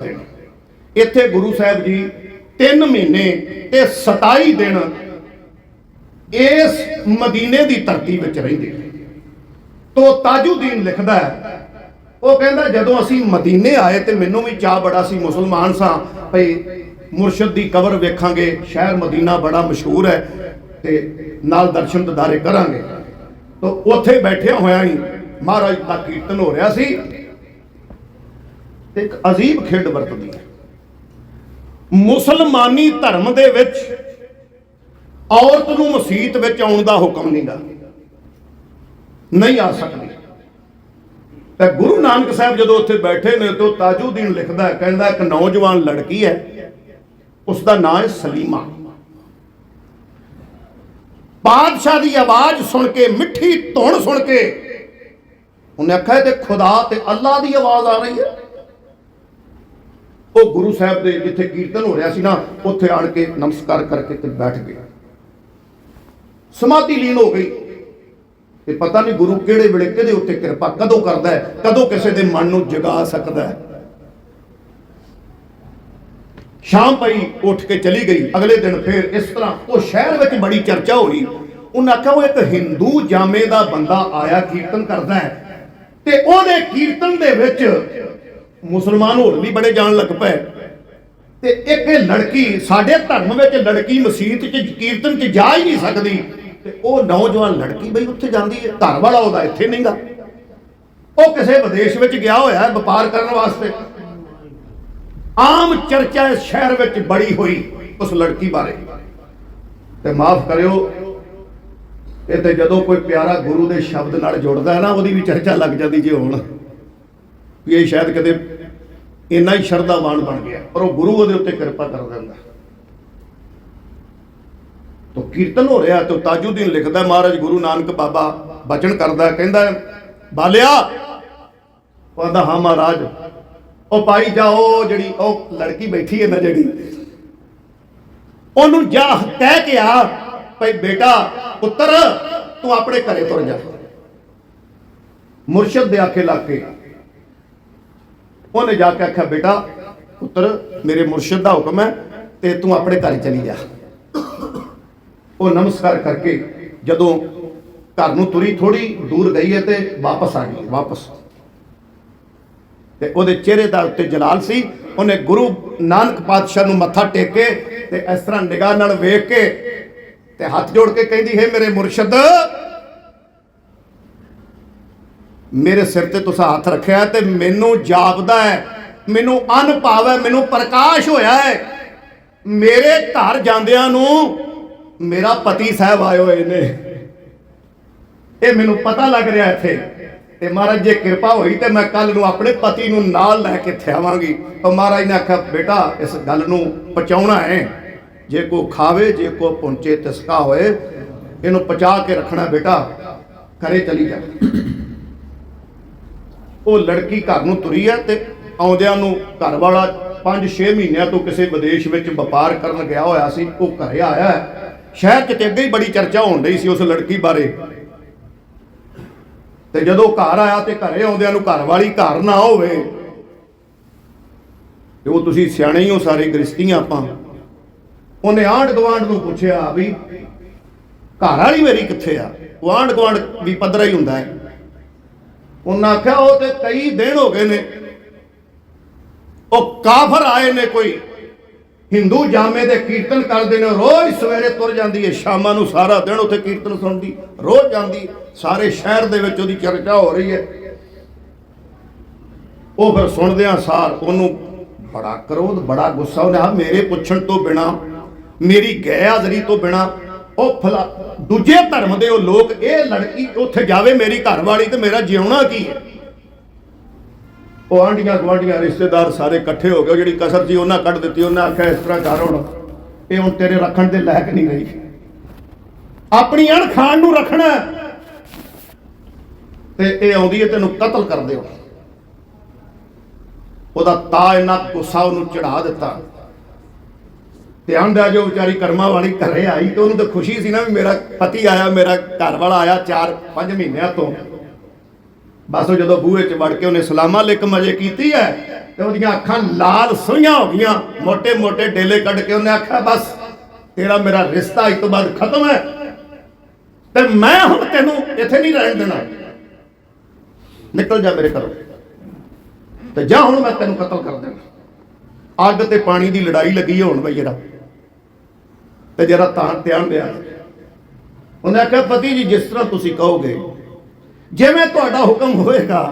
ਦਿਨ ਇੱਥੇ ਗੁਰੂ ਸਾਹਿਬ ਜੀ 3 ਮਹੀਨੇ ਤੇ 27 ਦਿਨ ਇਸ ਮਦੀਨੇ ਦੀ ਧਰਤੀ ਵਿੱਚ ਰਹਿੰਦੇ ਤੋ ਤਾਜੁਦੀਨ ਲਿਖਦਾ ਹੈ, ਉਹ ਕਹਿੰਦਾ ਜਦੋਂ ਅਸੀਂ ਮਦੀਨੇ ਆਏ ਤੇ ਮੈਨੂੰ ਵੀ ਚਾਹ ਬੜਾ ਸੀ, ਮੁਸਲਮਾਨ ਸਾਂ, ਭਈ ਮੁਰਸ਼ਦ ਦੀ ਕਬਰ ਵੇਖਾਂਗੇ, ਸ਼ਹਿਰ ਮਦੀਨਾ ਬੜਾ ਮਸ਼ਹੂਰ ਹੈ ਤੇ ਨਾਲ ਦਰਸ਼ਨ ਦਿਦਾਰੇ ਕਰਾਂਗੇ। ਤੋ ਉੱਥੇ ਬੈਠਿਆ ਹੋਇਆ ਹੀ ਮਹਾਰਾਜ ਦਾ ਕੀਰਤਨ ਹੋ ਰਿਹਾ ਸੀ। ਤੇ ਇੱਕ ਅਜੀਬ ਖੇਡ ਵਰਤਦੀ ਹੈ। ਮੁਸਲਮਾਨੀ ਧਰਮ ਦੇ ਵਿੱਚ ਔਰਤ ਨੂੰ ਮਸਜਿਦ ਵਿੱਚ ਆਉਣ ਦਾ ਹੁਕਮ ਨਹੀਂਗਾ ਨਹੀਂ ਆ ਸਕਦੀ। ਤੇ ਗੁਰੂ ਨਾਨਕ ਸਾਹਿਬ ਜਦੋਂ ਉੱਥੇ ਬੈਠੇ ਨੇ ਤੇ ਉਹ ਤਾਜੁਦੀਨ ਲਿਖਦਾ ਕਹਿੰਦਾ ਇੱਕ ਨੌਜਵਾਨ ਲੜਕੀ ਹੈ ਉਸ ਦਾ ਨਾਮ ਹੈ ਸਲੀਮਾ। ਬਾਦਸ਼ਾਹ ਦੀ ਆਵਾਜ਼ ਸੁਣ ਕੇ, ਮਿੱਠੀ ਧੁਨ ਸੁਣ ਕੇ ਉਹਨੇ ਆਖਿਆ ਤੇ ਖੁਦਾ ਤੇ ਅੱਲਾ ਦੀ ਆਵਾਜ਼ ਆ ਰਹੀ ਹੈ। ਉਹ ਗੁਰੂ ਸਾਹਿਬ ਦੇ ਜਿੱਥੇ ਕੀਰਤਨ ਹੋ ਰਿਹਾ ਸੀ ਨਾ, ਉੱਥੇ ਆਣ ਕੇ ਨਮਸਕਾਰ ਕਰਕੇ ਤੇ ਬੈਠ ਗਏ। ਸਮਾਧੀ ਲੀਨ ਹੋ ਗਈ। ਤੇ ਪਤਾ ਨਹੀਂ ਗੁਰੂ ਕਿਹੜੇ ਵੇਲੇ ਕਿਹਦੇ ਉੱਤੇ ਕਿਰਪਾ ਕਦੋਂ ਕਰਦਾ ਹੈ, ਕਦੋਂ ਕਿਸੇ ਦੇ ਮਨ ਨੂੰ ਜਗਾ ਸਕਦਾ ਹੈ। ਸ਼ਾਮ ਪਈ, ਉੱਠ ਕੇ ਚਲੀ ਗਈ। ਅਗਲੇ ਦਿਨ ਫਿਰ ਇਸ ਤਰ੍ਹਾਂ ਉਹ ਸ਼ਹਿਰ ਵਿੱਚ ਬੜੀ ਚਰਚਾ ਹੋਈ। ਉਹਨਾਂ ਆਖਿਆ, ਉਹ ਇੱਕ ਹਿੰਦੂ ਜਾਮੇ ਦਾ ਬੰਦਾ ਆਇਆ ਕੀਰਤਨ ਕਰਦਾ ਹੈ। ਤੇ ਉਹਦੇ ਕੀਰਤਨ ਦੇ ਵਿੱਚ ਮੁਸਲਮਾਨ ਹੋਰ ਵੀ ਬੜੇ ਜਾਣ ਲੱਗ ਪਏ। ਤੇ ਇੱਕ ਇਹ ਲੜਕੀ, ਸਾਡੇ ਧਰਮ ਵਿੱਚ ਲੜਕੀ ਮਸਜਿਦ 'ਚ ਕੀਰਤਨ 'ਚ ਜਾ ਹੀ ਨਹੀਂ ਸਕਦੀ। ਤੇ ਉਹ ਨੌਜਵਾਨ ਲੜਕੀ ਬਈ ਉੱਥੇ ਜਾਂਦੀ ਹੈ, ਘਰ ਵਾਲਾ ਉਹਦਾ ਇੱਥੇ ਨਹੀਂਗਾ। ਉਹ ਕਿਸੇ ਵਿਦੇਸ਼ ਵਿੱਚ ਗਿਆ ਹੋਇਆ ਹੈ ਵਪਾਰ ਕਰਨ ਵਾਸਤੇ। ਆਮ ਚਰਚਾ ਇਸ ਸ਼ਹਿਰ ਵਿੱਚ ਬੜੀ ਹੋਈ ਉਸ ਲੜਕੀ ਬਾਰੇ। ਤੇ ਮਾਫ ਕਰਿਓ, ਇਹ ਤੇ ਜਦੋਂ ਕੋਈ ਪਿਆਰਾ ਗੁਰੂ ਦੇ ਸ਼ਬਦ ਨਾਲ ਜੁੜਦਾ ਹੈ ਨਾ, ਉਹਦੀ ਵੀ ਚਰਚਾ ਲੱਗ ਜਾਂਦੀ ਜੇ ਹੁਣ। ਵੀ ਇਹ ਸ਼ਾਇਦ ਕਦੇ ਇੰਨਾ ਹੀ ਸ਼ਰਧਾਵਾਨ ਬਣ ਗਿਆ, ਪਰ ਉਹ ਗੁਰੂ ਉਹਦੇ ਉੱਤੇ ਕਿਰਪਾ ਕਰ ਦਿੰਦਾ। ਤੋ ਕੀਰਤਨ ਹੋ ਰਿਹਾ ਤੇ ਤਾਜੁਦੀਨ ਲਿਖਦਾ, ਮਹਾਰਾਜ ਗੁਰੂ ਨਾਨਕ ਬਾਬਾ ਬਚਨ ਕਰਦਾ, ਕਹਿੰਦਾ, ਬਾਲਿਆ ਕਹਿੰਦਾ ਹਾਂ ਮਹਾਰਾਜ, ਉਹ ਪਾਈ ਜਾਓ ਜਿਹੜੀ ਉਹ ਲੜਕੀ ਬੈਠੀ ਹੈ ਨਾ ਜਿਹੜੀ, ਉਹਨੂੰ ਜਾ ਕਹਿ ਕੇ ਆ, ਭਈ ਬੇਟਾ, ਪੁੱਤਰ, ਤੂੰ ਆਪਣੇ ਘਰੇ ਤੁਰ ਜਾ। ਮੁਰਸ਼ਦ ਦੇ ਆਖੇ ਲੱਗ ਕੇ ਉਹਨੇ ਜਾ ਕੇ ਆਖਿਆ, ਬੇਟਾ, ਪੁੱਤਰ, ਮੇਰੇ ਮੁਰਸ਼ਿਦ ਦਾ ਹੁਕਮ ਹੈ ਤੇ ਤੂੰ ਆਪਣੇ ਘਰ ਚਲੀ ਜਾ। ਉਹ ਨਮਸਕਾਰ ਕਰਕੇ ਜਦੋਂ ਘਰ ਨੂੰ ਤੁਰੀ ਥੋੜੀ ਦੂਰ ਗਈ ਹੈ ਤੇ ਵਾਪਸ ਆ ਗਈ, ਵਾਪਸ। ਤੇ ਉਹਦੇ ਚਿਹਰੇ ਦਾ ਉੱਤੇ ਜਲਾਲ ਸੀ। ਉਹਨੇ ਗੁਰੂ ਨਾਨਕ ਪਾਤਸ਼ਾਹ ਨੂੰ ਮੱਥਾ ਟੇਕ ਕੇ ਤੇ ਇਸ ਤਰ੍ਹਾਂ ਨਿਗਾਹ ਨਾਲ ਵੇਖ ਕੇ ਤੇ ਹੱਥ ਜੋੜ ਕੇ ਕਹਿੰਦੀ, ਹੈ ਮੇਰੇ ਮੁਰਸ਼ਿਦ ਮੇਰੇ ਸਿਰ ਤੇ ਤੁਸੀਂ ਹੱਥ ਰੱਖਿਆ ਤੇ ਮੈਨੂੰ ਜਾਪਦਾ ਹੈ। ਮੈਨੂੰ ਅਨੁਭਵ ਹੈ ਮੈਨੂੰ ਪ੍ਰਕਾਸ਼ ਹੋਇਆ ਹੈ। ਮੇਰੇ ਘਰ ਜਾਂਦਿਆਂ ਨੂੰ ਮੇਰਾ ਪਤੀ ਸਾਹਿਬ ਆਏ ਹੋਏ ਨੇ। ਇਹ ਮੈਨੂੰ ਪਤਾ ਲੱਗ ਰਿਹਾ ਇੱਥੇ। ਤੇ ਮਹਾਰਾਜ, ਜੇ ਕਿਰਪਾ ਹੋਈ ਤੇ ਮੈਂ ਕੱਲ ਨੂੰ ਆਪਣੇ ਪਤੀ ਨੂੰ ਨਾਲ ਲੈ ਕੇ ਇੱਥੇ ਆਵਾਂਗੀ। ਉਹ ਮਹਾਰਾਜ ਨੇ ਆਖਿਆ, ਬੇਟਾ, ਇਸ ਗੱਲ ਨੂੰ ਪਹੁੰਚਾਉਣਾ ਹੈ। ਜੇ ਕੋ ਖਾਵੇ, ਜੇ ਕੋ ਪਹੁੰਚੇ, ਤਸਕਾ ਹੋਏ, ਇਹਨੂੰ ਪਚਾ ਕੇ ਰੱਖਣਾ ਬੇਟਾ। ਘਰੇ ਚਲੀ ਜਾ। ਉਹ ਲੜਕੀ ਘਰ ਨੂੰ ਤੁਰੀ ਹੈ ਤੇ ਆਉਂਦਿਆਂ ਨੂੰ ਘਰ ਵਾਲਾ 5-6 ਮਹੀਨਿਆਂ ਤੋਂ ਕਿਸੇ ਵਿਦੇਸ਼ ਵਿੱਚ ਵਪਾਰ ਕਰਨ ਗਿਆ ਹੋਇਆ ਸੀ, ਉਹ ਘਰੇ ਆਇਆ ਹੈ। ਸ਼ਹਿਰ 'ਚ ਤੇ ਅੱਗੇ ਹੀ ਬੜੀ ਚਰਚਾ ਹੋਣ ਰਹੀ ਸੀ ਉਸ ਲੜਕੀ ਬਾਰੇ। ਤੇ ਜਦੋਂ ਘਰ ਆਇਆ ਤੇ ਘਰੇ ਆਉਂਦਿਆਂ ਨੂੰ ਘਰ ਵਾਲੀ ਘਰ ਨਾ ਹੋਵੇ, ਤੇ ਉਹ ਤੁਸੀਂ ਸਿਆਣੇ ਹੀ ਹੋ ਸਾਰੇ ਗ੍ਰਸਤੀਆਂ ਆਪਾਂ। ਉਹਨੇ ਆਂਢ ਗੁਆਂਢ ਨੂੰ ਪੁੱਛਿਆ ਵੀ ਘਰ ਵਾਲੀ ਮੇਰੀ ਕਿੱਥੇ ਆ? ਉਹ ਆਂਢ ਗੁਆਂਢ ਵੀ ਪੱਧਰਾ ਹੀ ਹੁੰਦਾ ਹੈ। ਉਹਨਾਂ ਆਖਿਆ, ਉਹ ਤੇ ਕਈ ਦਿਨ ਹੋ ਗਏ ਨੇ। ਉਹ ਕਾਫਰ ਆਏ ਨੇ ਕੋਈ। ਹਿੰਦੂ ਜਾਮੇ ਦੇ ਕੀਰਤਨ ਕਰਦੇ ਨੇ, ਰੋਜ਼ ਸਵੇਰੇ ਤੁਰ ਜਾਂਦੀ ਹੈ ਸ਼ਾਮਾਂ ਨੂੰ ਸਾਰਾ ਦਿਨ ਉੱਥੇ ਕੀਰਤਨ ਸੁਣਦੀ, ਰੋਜ਼ ਜਾਂਦੀ, ਸਾਰੇ ਸ਼ਹਿਰ ਦੇ ਵਿੱਚ ਉਹਦੀ ਚਰਚਾ ਹੋ ਰਹੀ ਹੈ ਉਹ ਫਿਰ ਸੁਣਦਿਆਂ ਸਾਰ, ਉਹਨੂੰ ਬੜਾ ਕਰੋਧ, ਬੜਾ ਗੁੱਸਾ, ਉਹਨੇ ਆ ਮੇਰੇ ਪੁੱਛਣ ਤੋਂ ਬਿਨਾ, ਮੇਰੀ ਗੈਰ ਹਾਜ਼ਰੀ ਤੋਂ ਬਿਨਾ, ਉਹ ਫਲਾ ਦੂਜੇ ਧਰਮ ਦੇ ਉਹ ਲੋਕ, ਇਹ ਲੜਕੀ ਉੱਥੇ ਜਾਵੇ ਮੇਰੀ ਘਰ ਵਾਲੀ ਤੇ ਮੇਰਾ ਜਿਉਣਾ ਕੀ ਹੈ? ਉਹ ਆਂਡੀਆਂ ਗਵਾਂਡੀਆਂ ਰਿਸ਼ਤੇਦਾਰ ਸਾਰੇ ਇਕੱਠੇ ਹੋ ਗਏ ਜਿਹੜੀ ਕਸਰ ਸੀ ਉਹਨਾਂ ਕੱਢ ਦਿੱਤੀ, ਉਹਨਾਂ ਆਖਿਆ, ਇਸ ਤਰ੍ਹਾਂ ਕਰ ਹੁਣ, ਇਹ ਹੁਣ ਤੇਰੇ ਰੱਖਣ ਦੇ ਲਾਇਕ ਨਹੀਂ ਰਹੀ। ਆਪਣੀ ਅਣ ਖਾਣ ਨੂੰ ਰੱਖਣਾ ਤੇ ਇਹ ਆਉਂਦੀ ਹੈ, ਤੈਨੂੰ ਕਤਲ ਕਰ ਦਿਓ। ਉਹਦਾ ਤਾ ਇੰਨਾ ਗੁੱਸਾ ਉਹਨੂੰ ਚੜਾ ਦਿੱਤਾ। ਧਿਆਨ ਦਾ ਜੋ ਵਿਚਾਰੀ ਕਰਮਾ ਵਾਲੀ ਘਰੇ ਆਈ ਤੇ ਉਹਨੂੰ ਤਾਂ ਖੁਸ਼ੀ ਸੀ ਨਾ ਵੀ ਮੇਰਾ ਪਤੀ ਆਇਆ, ਮੇਰਾ ਘਰ ਵਾਲਾ ਆਇਆ 4-5 ਮਹੀਨਿਆਂ ਤੋਂ। ਬਸ ਉਹ ਜਦੋਂ ਬੂਹੇ 'ਚ ਵੜ ਕੇ ਉਹਨੇ ਸਲਾਮਾ ਅਲੈਕਮ ਮਜ਼ੇ ਕੀਤੀ ਹੈ ਤੇ ਉਹਦੀਆਂ ਅੱਖਾਂ ਲਾਲ ਸੋਈਆਂ ਹੋ ਗਈਆਂ। ਮੋٹے-ਮੋٹے ਡੇਲੇ ਕੱਢ ਕੇ ਉਹਨੇ ਆਖਿਆ, ਬਸ ਤੇਰਾ ਮੇਰਾ ਰਿਸ਼ਤਾ ਇਸ ਤੋਂ ਬਾਅਦ ਖਤਮ ਹੈ ਤੇ ਮੈਂ ਹੁਣ ਤੈਨੂੰ ਇੱਥੇ ਨਹੀਂ ਰਹਿਣ ਦੇਣਾ। ਨਿਕਲ ਜਾ ਮੇਰੇ ਘਰੋਂ। ਤੇ ਜਾ ਹੁਣ ਮੈਂ ਤੈਨੂੰ ਕਤਲ ਕਰ ਦੇਣਾ ਅੱਗ ਤੇ ਪਾਣੀ ਦੀ ਲੜਾਈ ਲੱਗੀ ਹੋਣ ਬਈ ਇਹਦਾ। ਤੇ ਜਰਾ ਤਾਂ ਧਿਆਨ ਦਿਆ। ਉਹਨੇ ਆਖਿਆ, ਪਤੀ ਜੀ, ਜਿਸ ਤਰ੍ਹਾਂ ਤੁਸੀਂ ਕਹੋਗੇ, ਜਿਵੇਂ ਤੁਹਾਡਾ ਹੁਕਮ ਹੋਏਗਾ,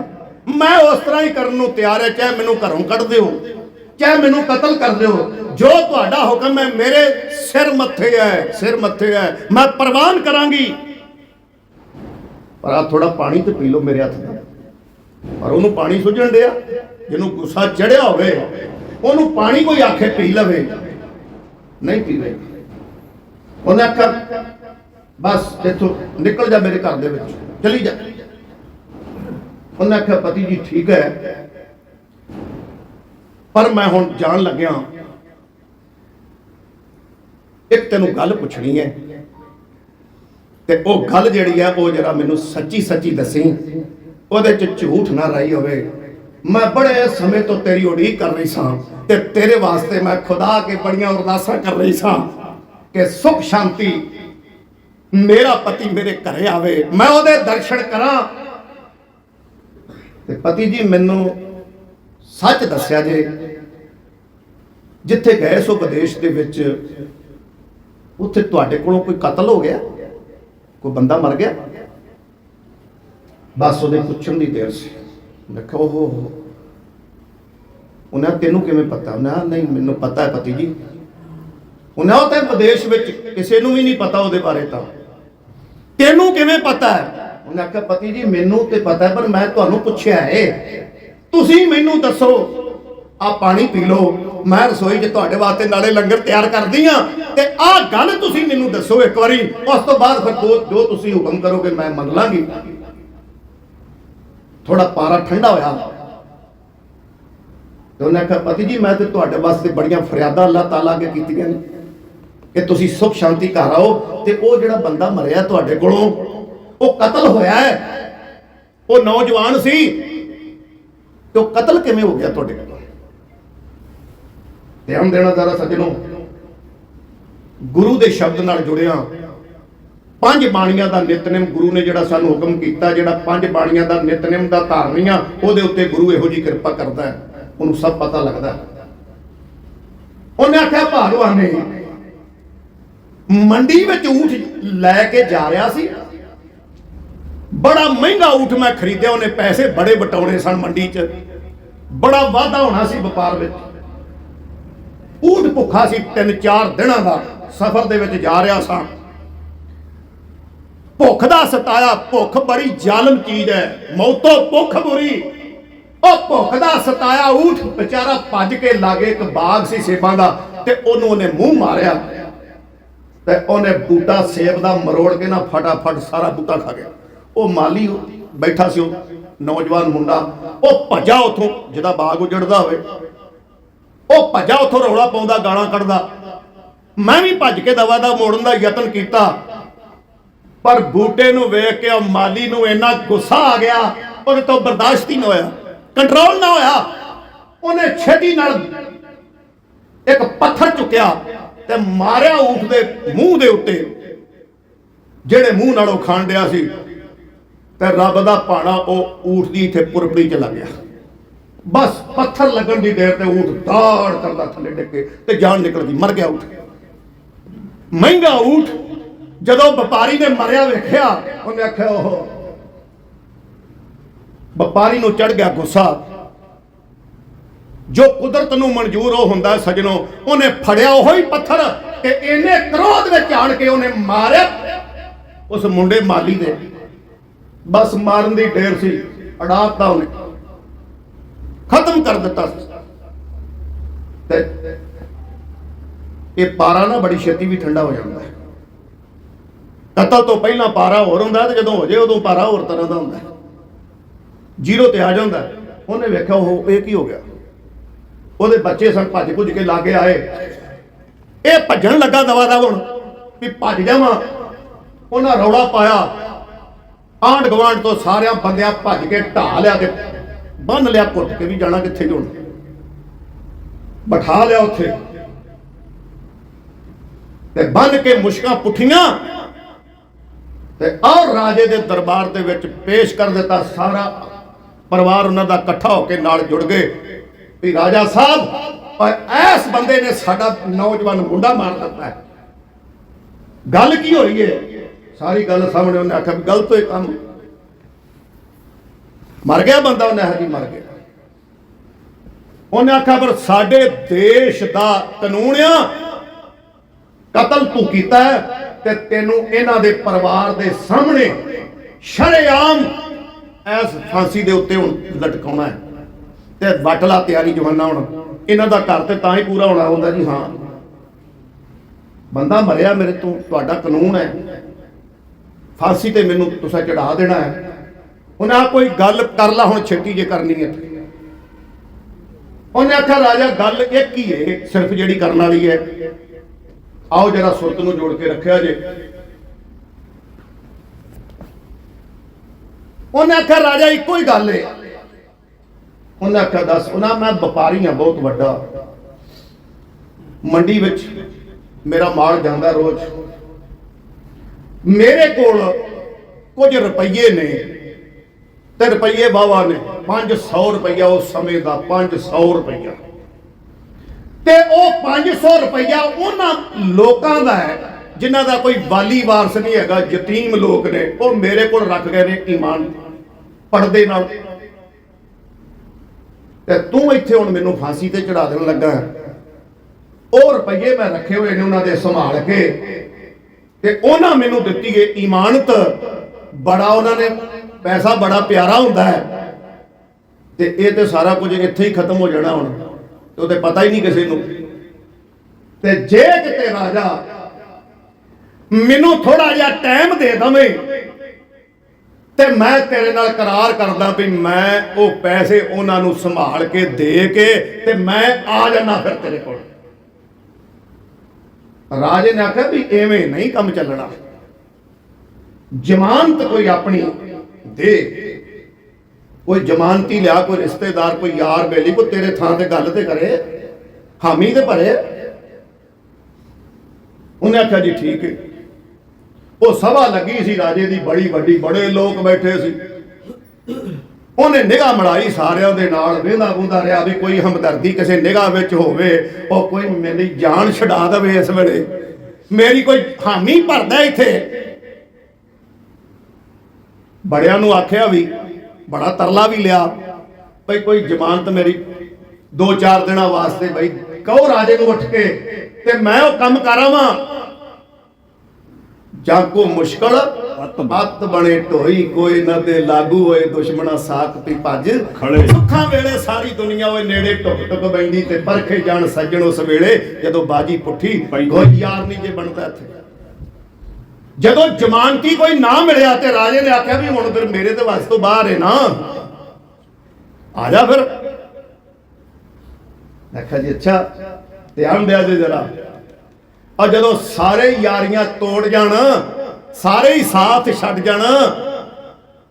ਮੈਂ ਉਸ ਤਰ੍ਹਾਂ ਹੀ ਕਰਨ ਨੂੰ ਤਿਆਰ ਹੈ, ਚਾਹੇ ਮੈਨੂੰ ਘਰੋਂ ਕੱਢ ਦਿਓ, ਚਾਹੇ ਮੈਨੂੰ ਕਤਲ ਕਰ ਦਿਓ। ਜੋ ਤੁਹਾਡਾ ਹੁਕਮ ਹੈ, ਮੇਰੇ ਸਿਰ ਮੱਥੇ ਹੈ, ਸਿਰ ਮੱਥੇ ਹੈ, ਮੈਂ ਪ੍ਰਵਾਨ ਕਰਾਂਗੀ। ਪਰ ਆ ਥੋੜਾ ਪਾਣੀ ਤੇ ਪੀ ਲਓ ਮੇਰੇ ਹੱਥ ਦਾ। ਪਰ ਉਹਨੂੰ ਪਾਣੀ ਸੁਝਣ ਦਿਆ। ਜਿਹਨੂੰ ਗੁੱਸਾ ਚੜਿਆ ਹੋਵੇ, ਉਹਨੂੰ ਪਾਣੀ ਕੋਈ ਆਖੇ ਪੀ ਲਵੇ। ਨਹੀਂ ਪੀ ਰਹੀ ਉਹਨੇ ਆਖਿਆ, ਬਸ ਇੱਥੋਂ ਨਿਕਲ ਜਾ ਮੇਰੇ ਘਰ ਦੇ ਵਿੱਚ, ਚਲੀ ਜਾ। ਉਹਨੇ ਆਖਿਆ, ਪਤੀ ਜੀ, ਠੀਕ ਹੈ। ਪਰ ਮੈਂ ਹੁਣ ਜਾਣ ਲੱਗਿਆ। ਇੱਕ ਤੈਨੂੰ ਗੱਲ ਪੁੱਛਣੀ ਹੈ। ਤੇ ਉਹ ਗੱਲ ਜਿਹੜੀ ਹੈ ਉਹ ਜਰਾ ਮੈਨੂੰ ਸੱਚੀ ਸੱਚੀ ਦੱਸੀ। ਉਹਦੇ ਚ ਝੂਠ ਨਾ ਰਹੀ ਹੋਵੇ। ਮੈਂ ਬੜੇ ਸਮੇਂ ਤੋਂ ਤੇਰੀ ਉਡੀਕ ਕਰ ਰਹੀ ਸਾਂ ਤੇ ਤੇਰੇ ਵਾਸਤੇ ਮੈਂ ਖੁਦਾ ਕੇ ਬੜੀਆਂ ਅਰਦਾਸਾਂ ਕਰ ਰਹੀ ਸਾਂ। ਕਿ ਸੁਖ ਸ਼ਾਂਤੀ ਮੇਰਾ ਪਤੀ ਮੇਰੇ ਘਰੇ ਆਵੇ। ਮੈਂ ਉਹਦੇ ਦਰਸ਼ਨ ਕਰਾਂ। ਤੇ ਪਤੀ ਜੀ ਮੈਨੂੰ ਸੱਚ ਦੱਸਿਆ ਜੇ, ਜਿੱਥੇ ਗਏ ਸੋ ਵਿਦੇਸ਼ ਦੇ ਵਿੱਚ, ਉੱਥੇ ਤੁਹਾਡੇ ਕੋਲੋਂ ਕੋਈ ਕਤਲ ਹੋ ਗਿਆ? ਕੋਈ ਬੰਦਾ ਮਰ ਗਿਆ? ਬਸ ਉਹਦੇ ਪੁੱਛਣ ਦੀ ਦੇਰ ਸੀ। ਮੈਂ ਕਿਹਾ ਉਹ ਉਹਨਾਂ ਤੈਨੂੰ ਕਿਵੇਂ ਪਤਾ? ਉਹਨਾਂ ਨਹੀਂ, ਮੈਨੂੰ ਪਤਾ ਹੈ ਪਤੀ ਜੀ। ਉਹਨਾਂ ਉਹ ਤੇ ਵਿਦੇਸ਼ ਵਿੱਚ ਕਿਸੇ ਨੂੰ ਵੀ ਨਹੀਂ ਪਤਾ ਉਹਦੇ ਬਾਰੇ ਤਾਂ। ਤੈਨੂੰ ਕਿਵੇਂ ਪਤਾ ਹੈ? ਉਹਨੇ ਆਖਿਆ, ਪਤੀ ਜੀ, ਮੈਨੂੰ ਤੇ ਪਤਾ ਪਰ ਮੈਂ ਤੁਹਾਨੂੰ ਪੁੱਛਿਆ ਹੈ ਤੁਸੀਂ ਮੈਨੂੰ ਦੱਸੋ ਆ ਪਾਣੀ ਪੀ ਲਓ, ਮੈਂ ਰਸੋਈ 'ਚ ਤੁਹਾਡੇ ਵਾਸਤੇ ਨਾਲੇ ਲੰਗਰ ਤਿਆਰ ਕਰਦੀ ਆ ਤੇ ਆਹ ਗੱਲ ਤੁਸੀਂ ਮੈਨੂੰ ਦੱਸੋ ਇੱਕ ਵਾਰੀ। ਉਸ ਤੋਂ ਬਾਅਦ ਫਿਰ ਜੋ ਤੁਸੀਂ ਹੁਕਮ ਕਰੋਗੇ, ਮੈਂ ਮੰਨ ਲਾਂਗੀ। ਥੋੜਾ ਪਾਰਾ ਠੰਡਾ ਹੋਇਆ। ਤੇ ਉਹਨੇ ਆਖਿਆ, ਪਤੀ ਜੀ, ਮੈਂ ਤੇ ਤੁਹਾਡੇ ਵਾਸਤੇ ਬੜੀਆਂ ਫਰਿਆਦਾਂ ਅੱਲਾਹ ਤਾਲਾ ਅੱਗੇ ਕੀਤੀਆਂ ਨੇ। ਕਿ ਤੁਸੀਂ ਸੁਖ ਸ਼ਾਂਤੀ ਘਰ ਆਓ ਤੇ ਉਹ ਜਿਹੜਾ ਬੰਦਾ ਮਰਿਆ ਤੁਹਾਡੇ ਕੋਲੋਂ, ਉਹ ਕਤਲ ਹੋਇਆ ਹੈ। ਉਹ ਨੌਜਵਾਨ ਸੀ ਤੇ ਉਹ ਕਤਲ ਕਿਵੇਂ ਹੋ ਗਿਆ ਤੁਹਾਡੇ ਕੋਲ? ਧਿਆਨ ਦੇਣਾ ਜ਼ਰਾ ਸੱਜਣੋ, ਗੁਰੂ ਦੇ ਸ਼ਬਦ ਨਾਲ ਜੁੜਿਆ। ਪੰਜ ਬਾਣੀਆਂ ਦਾ ਨਿਤਨੇਮ ਗੁਰੂ ਨੇ ਜਿਹੜਾ ਸਾਨੂੰ ਹੁਕਮ ਕੀਤਾ, ਜਿਹੜਾ ਪੰਜ ਬਾਣੀਆਂ ਦਾ ਨਿਤਨੇਮ ਦਾ ਧਾਰਨੀਆਂ ਉਹਦੇ ਉੱਤੇ ਗੁਰੂ ਇਹੋ ਜੀ ਕਿਰਪਾ ਕਰਦਾ ਹੈ। ਉਹਨੂੰ ਸਭ ਪਤਾ ਲੱਗਦਾ ਉਹਨੇ ਆਖਿਆ ਭਾਗਵਾਨ ਮੰਡੀ ਵਿੱਚ ਊਠ ਲੈ ਕੇ ਜਾ ਰਿਹਾ ਸੀ। ਬੜਾ ਮਹਿੰਗਾ ਊਠ ਮੈਂ ਖਰੀਦਿਆ, ਉਹਨੇ ਪੈਸੇ ਬੜੇ ਬਟਾਉਣੇ ਸਨ ਮੰਡੀ 'ਚ। ਬੜਾ ਵਾਧਾ ਹੋਣਾ ਸੀ ਵਪਾਰ ਵਿੱਚ। ਊਠ ਭੁੱਖਾ ਸੀ ਤਿੰਨ ਚਾਰ ਦਿਨਾਂ ਦਾ, ਸਫ਼ਰ ਦੇ ਵਿੱਚ ਜਾ ਰਿਹਾ ਸਾਂ। ਭੁੱਖ ਦਾ ਸਤਾਇਆ, ਭੁੱਖ ਬੜੀ ਜ਼ਾਲਮ ਚੀਜ਼ ਹੈ, ਮੌਤੋਂ ਭੁੱਖ ਬੁਰੀ। ਉਹ ਭੁੱਖ ਦਾ ਸਤਾਇਆ ਊਠ, ਵਿਚਾਰਾ ਭੱਜ ਕੇ ਲਾਗੇ ਇੱਕ ਬਾਗ ਸੀ ਸੇਬਾਂ ਦਾ, ਤੇ ਉਹਨੂੰ ਉਹਨੇ ਮੂੰਹ ਮਾਰਿਆ। ਤੇ ਉਹਨੇ ਬੂਟਾ ਸੇਬ ਦਾ ਮਰੋੜ ਕੇ ਨਾ ਫਟਾਫਟ ਸਾਰਾ ਬੂਟਾ ਖਾ ਗਿਆ। ਉਹ ਮਾਲੀ ਬੈਠਾ ਸੀ ਉਹ, ਨੌਜਵਾਨ ਮੁੰਡਾ। ਉਹ ਭੱਜਾ ਉਥੋਂ, ਜਿਹਦਾ ਬਾਗ ਉਜੜਦਾ ਹੋਵੇ। ਉਹ ਭੱਜਾ ਉਥੋਂ ਰੌਲਾ ਪਾਉਂਦਾ, ਗਾਲਾਂ ਕੱਢਦਾ। ਮੈਂ ਵੀ ਭੱਜ ਕੇ ਦਵਾ ਦਾ ਮੋੜਨ ਦਾ ਯਤਨ ਕੀਤਾ। ਪਰ ਬੂਟੇ ਨੂੰ ਵੇਖ ਕੇ ਉਹ ਮਾਲੀ ਨੂੰ ਇੰਨਾ ਗੁੱਸਾ ਆ ਗਿਆ, ਉਹਦੇ ਤੋਂ ਬਰਦਾਸ਼ਤ ਹੀ ਨਾ ਹੋਇਆ। ਕੰਟਰੋਲ ਨਾ ਹੋਇਆ। ਉਹਨੇ ਛੇਤੀ ਨਾਲ ਇੱਕ ਪੱਥਰ ਚੁੱਕਿਆ। ਤੇ ਮਾਰਿਆ ਊਠ ਦੇ ਮੂੰਹ ਦੇ ਉੱਤੇ। ਜਿਹੜੇ ਮੂੰਹ ਨਾਲ ਉਹ ਖਾਣ ਡਿਆ ਸੀ, ਤੇ ਰੱਬ ਦਾ ਭਾਣਾ ਉਹ ਊਠ ਦੀ ਇੱਥੇ ਪੁਰਪੜੀ ਚ ਲੱਗ ਗਿਆ। ਬਸ ਪੱਥਰ ਲੱਗਣ ਦੀ ਦੇਰ ਤੇ ਊਠ ਦਾੜ ਕਰਦਾ ਥੱਲੇ ਡਿੱਗੇ ਤੇ ਜਾਨ ਨਿਕਲ ਗਈ, ਮਰ ਗਿਆ ਊਠ। ਮਹਿੰਗਾ ਊਠ ਜਦੋਂ ਵਪਾਰੀ ਨੇ ਮਰਿਆ ਵੇਖਿਆ, ਉਹਨੇ ਆਖਿਆ ਉਹ ਵਪਾਰੀ ਨੂੰ ਚੜ ਗਿਆ ਗੁੱਸਾ। ਜੋ ਕੁਦਰਤ ਨੂੰ ਮਨਜ਼ੂਰ ਉਹ ਹੁੰਦਾ ਸਜਣੋ, ਉਹਨੇ ਫੜਿਆ ਉਹ ਹੀ ਪੱਥਰ ਤੇ ਇਹਨੇ ਕ੍ਰੋਧ ਵਿੱਚ ਆਣ ਕੇ ਉਹਨੇ ਮਾਰਿਆ। ਉਸ ਮੁੰਡੇ ਮਾਲੀ ਦੇ ਬਸ ਮਾਰਨ ਦੀ ਢੇਰ ਸੀ, ਅੜਾਤਾ ਉਹਨੇ। ਖਤਮ ਕਰ ਦਿੱਤਾ ਤੇ ਇਹ ਪਾਰਾ ਨਾ ਬੜੀ ਛੇਤੀ ਵੀ ਠੰਡਾ ਹੋ ਜਾਂਦਾ ਹੈ। ਕਤਲ ਤੋਂ ਪਹਿਲਾਂ ਪਾਰਾ ਹੋਰ ਹੁੰਦਾ ਤੇ ਜਦੋਂ ਹੋ ਜੇ ਉਦੋਂ ਪਾਰਾ ਹੋਰ ਤਰ੍ਹਾਂ ਦਾ ਹੁੰਦਾ ਜ਼ੀਰੋ ਤੇ ਆ ਜਾਂਦਾ ਉਹਨੇ ਵੇਖਿਆ ਉਹ ਇਹ ਕੀ ਹੋ ਗਿਆ? ਉਹਦੇ ਬੱਚੇ ਸਨ ਭੱਜ ਭੁੱਜ ਕੇ ਲਾਗੇ ਆਏ। ਇਹ ਭੱਜਣ ਲੱਗਾ ਦਵਾ ਦਾ ਹੁਣ ਵੀ ਭੱਜ ਜਾਵਾਂ। ਉਹਨਾਂ ਰੌਲਾ ਪਾਇਆ। ਆਂਢ ਗਵਾਂਢ ਤੋਂ ਸਾਰਿਆਂ ਬੰਦਿਆਂ ਭੱਜ ਕੇ ਢਾ ਲਿਆ ਤੇ ਬੰਨ ਲਿਆ, ਘੁੱਟ ਕੇ ਵੀ ਜਾਣਾ ਕਿੱਥੇ ਹੁਣ? ਬਿਠਾ ਲਿਆ ਉੱਥੇ। ਤੇ ਬੰਨ ਕੇ ਮੁਸ਼ਕਾਂ ਪੁੱਠੀਆਂ ਤੇ ਔਰ ਰਾਜੇ ਦੇ ਦਰਬਾਰ ਦੇ ਵਿੱਚ ਪੇਸ਼ ਕਰ ਦਿੱਤਾ ਸਾਰਾ ਪਰਿਵਾਰ ਉਹਨਾਂ ਦਾ ਇਕੱਠਾ ਹੋ ਕੇ ਨਾਲ ਜੁੜ ਗਏ। ਵੀ ਰਾਜਾ ਸਾਹਿਬ, ਪਰ ਐਸ ਬੰਦੇ ਨੇ ਸਾਡਾ ਨੌਜਵਾਨ ਮੁੰਡਾ ਮਾਰ ਦਿੱਤਾ ਹੈ। ਗੱਲ ਕੀ ਹੋਈ ਹੈ ਸਾਰੀ ਗੱਲ ਸਾਹਮਣੇ ਉਹਨੇ ਆਖਿਆ ਵੀ ਗਲਤ ਹੋਏ ਕੰਮ। ਮਰ ਗਿਆ ਬੰਦਾ, ਉਹਨੇ ਹਜੀ ਮਰ ਗਿਆ। ਉਹਨੇ ਆਖਿਆ, ਪਰ ਸਾਡੇ ਦੇਸ਼ ਦਾ ਕਾਨੂੰਨ ਆ, ਕਤਲ ਤੂੰ ਕੀਤਾ ਤੇ ਤੈਨੂੰ ਇਹਨਾਂ ਦੇ ਪਰਿਵਾਰ ਦੇ ਸਾਹਮਣੇ ਸ਼ਰੇਆਮ ਐਸ ਫਾਂਸੀ ਦੇ ਉੱਤੇ ਹੁਣ ਲਟਕਾਉਣਾ ਹੈ। ਤੇ ਵੱਟ ਲਾ ਤਿਆਰੀ ਜਵਾਨਾ ਹੁਣ। ਇਹਨਾਂ ਦਾ ਘਰ ਤੇ ਤਾਂ ਹੀ ਪੂਰਾ ਹੋਣਾ ਹੁੰਦਾ ਜੀ, ਹਾਂ। ਬੰਦਾ ਮਰਿਆ ਮੇਰੇ ਤੋਂ, ਤੁਹਾਡਾ ਕਾਨੂੰਨ ਹੈ। ਫਾਂਸੀ ਤੇ ਮੈਨੂੰ ਤੁਸੀਂ ਚੜਾ ਦੇਣਾ ਹੈ। ਉਹਨਾਂ ਕੋਈ ਗੱਲ ਕਰ ਲਾ, ਹੁਣ ਛੇਤੀ ਜੇ ਕਰਨੀ ਹੈ। ਉਹਨੇ ਆਖਿਆ, ਰਾਜਾ, ਗੱਲ ਇੱਕ ਹੀ ਹੈ, ਸਿਰਫ ਜਿਹੜੀ ਕਰਨ ਵਾਲੀ ਹੈ। ਆਓ ਜਰਾ ਸੁਰਤ ਨੂੰ ਜੋੜ ਕੇ ਰੱਖਿਆ ਜੇ। ਉਹਨੇ ਆਖਿਆ, ਰਾਜਾ, ਇੱਕੋ ਹੀ ਗੱਲ ਹੈ। ਉਹਨੇ ਆਖਿਆ, ਦੱਸ, ਉਹਨਾਂ ਮੈਂ ਵਪਾਰੀ ਹਾਂ, ਬਹੁਤ ਵੱਡਾ। ਮੰਡੀ ਵਿੱਚ ਮੇਰਾ ਮਾਲ ਜਾਂਦਾ ਰੋਜ਼। ਮੇਰੇ ਕੋਲ ਕੁਝ ਰੁਪਈਏ ਨੇ ਤੇ ਰੁਪਈਏ ਬਾਵਾ ਨੇ। 500 ਰੁਪਈਆ ਉਸ ਸਮੇਂ ਦਾ 500 ਰੁਪਈਆ। ਤੇ ਉਹ 500 ਰੁਪਈਆ ਉਹਨਾਂ ਲੋਕਾਂ ਦਾ ਹੈ, ਜਿਨ੍ਹਾਂ ਦਾ ਕੋਈ ਵਾਲੀ ਵਾਰਸ ਨਹੀਂ ਹੈਗਾ, ਯਤੀਮ ਲੋਕ ਨੇ। ਉਹ ਮੇਰੇ ਕੋਲ ਰੱਖ ਗਏ ਨੇ ਈਮਾਨ ਪੜਦੇ ਨਾਲ। ਤੇ ਤੂੰ ਇੱਥੇ ਹੁਣ ਮੈਨੂੰ ਫਾਂਸੀ ਤੇ ਚੜਾ ਦੇਣ ਲੱਗਾ ਉਹ ਰੁਪਈਏ ਮੈਂ ਰੱਖੇ ਹੋਏ ਨੇ ਉਹਨਾਂ ਦੇ ਸੰਭਾਲ ਕੇ। ਤੇ ਉਹਨਾਂ ਮੈਨੂੰ ਦਿੱਤੀ ਏ ਇਮਾਨਤ। ਬੜਾ ਉਹਨਾਂ ਨੇ ਪੈਸਾ, ਬੜਾ ਪਿਆਰਾ ਹੁੰਦਾ ਹੈ। ਤੇ ਇਹ ਤੇ ਸਾਰਾ ਕੁਝ ਇੱਥੇ ਹੀ ਖਤਮ ਹੋ ਜਾਣਾ ਹੁਣ। ਤੇ ਉਹਦੇ ਪਤਾ ਹੀ ਨਹੀਂ ਕਿਸੇ ਨੂੰ। ਤੇ ਜੇ ਕਿਤੇ ਰਾਜਾ ਮੈਨੂੰ ਥੋੜਾ ਜਿਹਾ ਟਾਈਮ ਦੇ ਦਵੇਂ ਤੇ ਮੈਂ ਤੇਰੇ ਨਾਲ ਕਰਾਰ ਕਰਦਾ ਵੀ ਮੈਂ ਉਹ ਪੈਸੇ ਉਹਨਾਂ ਨੂੰ ਸੰਭਾਲ ਕੇ ਦੇ ਕੇ ਤੇ ਮੈਂ ਆ ਜਾਣਾ ਫਿਰ ਤੇਰੇ ਕੋਲ। ਰਾਜੇ ਨੇ ਆਖਿਆ ਵੀ ਐਵੇਂ ਨਹੀਂ ਕੰਮ ਚੱਲਣਾ। ਜ਼ਮਾਨਤ ਕੋਈ ਆਪਣੀ ਦੇ। ਕੋਈ ਜ਼ਮਾਨਤੀ ਲਿਆ, ਕੋਈ ਰਿਸ਼ਤੇਦਾਰ, ਕੋਈ ਯਾਰ ਬੇਲੀ ਕੋ ਤੇਰੇ ਥਾਂ ਤੇ ਗੱਲ ਤੇ ਕਰੇ, ਹਾਮੀ ਤੇ ਭਰੇ। ਉਹਨੇ ਆਖਿਆ ਜੀ ਠੀਕ ਹੈ ਉਹ ਸਭਾ ਲੱਗੀ ਸੀ ਰਾਜੇ ਦੀ, ਬੜੀ ਵੱਡੀ, ਬੜੇ ਲੋਕ ਬੈਠੇ ਸੀ। ਉਹਨੇ ਨਿਗਾਹ ਮੜਾਈ ਸਾਰਿਆਂ ਦੇ ਨਾਲ ਵੇਂਦਾ ਬੁੰਦਾ ਰਿਹਾ ਵੀ ਕੋਈ ਹਮਦਰਦੀ ਕਿਸੇ ਨਿਗਾਹ ਵਿੱਚ ਹੋਵੇ, ਉਹ ਕੋਈ ਮੇਰੀ ਜਾਨ ਛਡਾ ਦੇਵੇ ਇਸ ਵੇਲੇ। ਮੇਰੀ ਕੋਈ ਹਾਮੀ ਭਰਦਾ ਇੱਥੇ। ਬੜਿਆਂ ਨੂੰ ਆਖਿਆ ਵੀ, ਬੜਾ ਤਰਲਾ ਵੀ ਲਿਆ ਭਈ ਕੋਈ ਜ਼ਮਾਨਤ ਮੇਰੀ 2-4 ਦਿਨਾਂ ਵਾਸਤੇ ਬਈ, ਕਹੋ ਰਾਜੇ ਨੂੰ ਉੱਠ ਕੇ, ਤੇ ਮੈਂ ਉਹ ਕੰਮ ਕਰਾਵਾਂ ਜਾਂ ਕੋ ਮੁਸ਼ਕਲ ਅੱਤ ਬਣੇ। ਢੋਈ ਕੋਈ ਨਾ ਤੇ ਲਾਗੂ ਹੋਏ ਦੁਸ਼ਮਣਾ ਸਾਖ ਪੀ ਭੱਜ। ਖੜੇ। ਸੁੱਖਾਂ ਵੇਲੇ ਸਾਰੀ ਦੁਨੀਆ ਹੋਏ ਨੇੜੇ ਟੁਕ ਟੁਕ ਬੈਂਦੀ ਤੇ ਪਰਖੇ ਜਾਣ ਸੱਜਣ ਉਸ ਵੇਲੇ ਜਦੋਂ ਬਾਜੀ ਪੁੱਠੀ। ਕੋਈ ਯਾਰ ਨਹੀਂ ਜੇ ਬਣਦਾ ਇੱਥੇ। ਜਦੋਂ ਜ਼ਮਾਨਤੀ ਕੋਈ ਨਾ ਮਿਲਿਆ ਤੇ ਰਾਜੇ ਨੇ ਆਖਿਆ ਵੀ ਹੁਣ ਫਿਰ ਮੇਰੇ ਤੇ ਵਸ ਤੋਂ ਬਾਹਰ ਹੈ ਨਾ। ਆ ਜਾ ਫਿਰ। ਮੈਂ ਕਿਹਾ ਜੀ ਅੱਛਾ ਧਿਆਨ ਦਿਆ ਜੇ ਜਰਾ। ਆ ਜਦੋਂ ਸਾਰੇ ਯਾਰੀਆਂ ਤੋੜ ਜਾਣ, ਸਾਰੇ ਹੀ ਸਾਥ ਛੱਡ ਜਾਣ,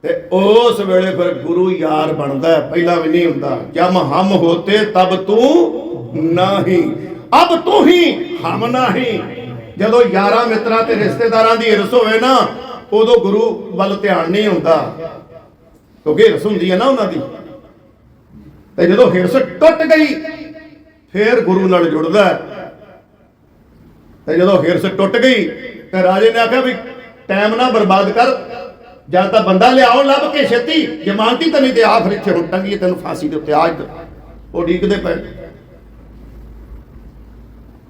ਤੇ ਉਸ ਵੇਲੇ ਫਿਰ ਗੁਰੂ ਯਾਰ ਬਣਦਾ ਪਹਿਲਾਂ ਵੀ ਨਹੀਂ ਹੁੰਦਾ। ਜਮ ਹਮ ਹੋਤੇ ਤਬ ਤੂੰ ਨਹੀਂ। ਅਬ ਤੂੰ ਹੀ ਹਮ ਨਹੀਂ। ਜਦੋਂ ਯਾਰਾਂ ਮਿੱਤਰਾਂ ਤੇ ਰਿਸ਼ਤੇਦਾਰਾਂ ਦੀ ਹਿਰਸ ਹੋਵੇ ਨਾ, ਉਦੋਂ ਗੁਰੂ ਵੱਲ ਧਿਆਨ ਨਹੀਂ ਹੁੰਦਾ। ਕਿਉਂਕਿ ਹਿਰਸ ਹੁੰਦੀ ਹੈ ਨਾ ਉਹਨਾਂ ਦੀ। ਤੇ ਜਦੋਂ ਹਿਰਸ ਟੁੱਟ ਗਈ, ਫੇਰ ਗੁਰੂ ਨਾਲ ਜੁੜਦਾ ਤੇ ਜਦੋਂ ਹਿਰਸ ਟੁੱਟ ਗਈ ਤੇ ਰਾਜੇ ਨੇ ਆਖਿਆ ਵੀ ਟਾਈਮ ਨਾ ਬਰਬਾਦ ਕਰ, ਜਾਂ ਤਾਂ ਬੰਦਾ ਲਿਆਓ ਲੱਭ ਕੇ ਛੇਤੀ ਜ਼ਮਾਨਤੀ ਤਾਂ ਨਹੀਂ ਤੇ ਆਖਰ ਇੱਥੇ ਹੁਣ ਤੈਨੂੰ ਫਾਂਸੀ ਦੇ ਉੱਤੇ ਆ ਉਹ ਡੀਕਦੇ ਪਏ।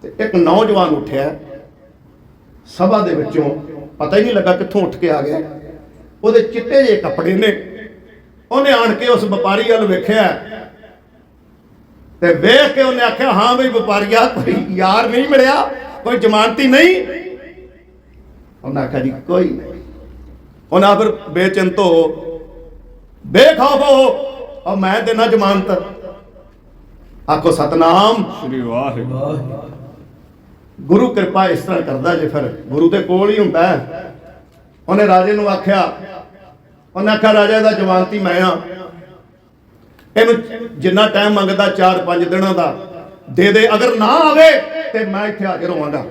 ਤੇ ਇੱਕ ਨੌਜਵਾਨ ਉੱਠਿਆ। ਸਭਾ ਦੇ ਵਿੱਚੋਂ ਪਤਾ ਹੀ ਨਹੀਂ ਲੱਗਾ ਕਿੱਥੋਂ ਉੱਠ ਕੇ ਆ ਗਿਆ। ਉਹਦੇ ਚਿੱਟੇ ਜਿਹੇ ਕੱਪੜੇ ਨੇ। ਉਹਨੇ ਆਣ ਕੇ ਉਸ ਵਪਾਰੀ ਵੱਲ ਵੇਖਿਆ। ਤੇ ਵੇਖ ਕੇ ਉਹਨੇ ਆਖਿਆ, ਹਾਂ ਬਈ ਵਪਾਰੀਆ ਕੋਈ ਯਾਰ ਨਹੀਂ ਮਿਲਿਆ। ਕੋਈ ਜ਼ਮਾਨਤੀ ਨਹੀਂ। ਉਹਨਾਂ ਆਖਿਆ ਜੀ ਕੋਈ ਨਹੀਂ। ਉਹਨਾਂ ਫਿਰ ਬੇਚਿੰਤ ਹੋ। ਬੇਖੌਫ ਹੋ। ਉਹ ਮੈਂ ਦੇਣਾ ਜ਼ਮਾਨਤ। ਆਖੋ ਸਤਨਾਮ। ਸ੍ਰੀ ਵਾਹਿਗੁਰੂ। ਗੁਰੂ ਕਿਰਪਾ ਇਸ ਤਰ੍ਹਾਂ ਕਰਦਾ ਜੇ ਫਿਰ। ਗੁਰੂ ਦੇ ਕੋਲ ਹੀ ਹੁੰਦਾ। ਉਹਨੇ ਰਾਜੇ ਨੂੰ ਆਖਿਆ। ਉਹਨੇ ਆਖਿਆ ਰਾਜਾ ਦਾ ਜਵਾਨਤੀ ਮੈਂ ਆ। ਇਹਨੂੰ ਜਿੰਨਾ ਟਾਈਮ ਮੰਗਦਾ 4-5 ਦਿਨਾਂ ਦਾ ਦੇ ਦੇ, ਅਗਰ ਨਾ ਆਵੇ ਤੇ ਮੈਂ ਇੱਥੇ ਹਾਜ਼ਰ ਹੋਵਾਂਗਾ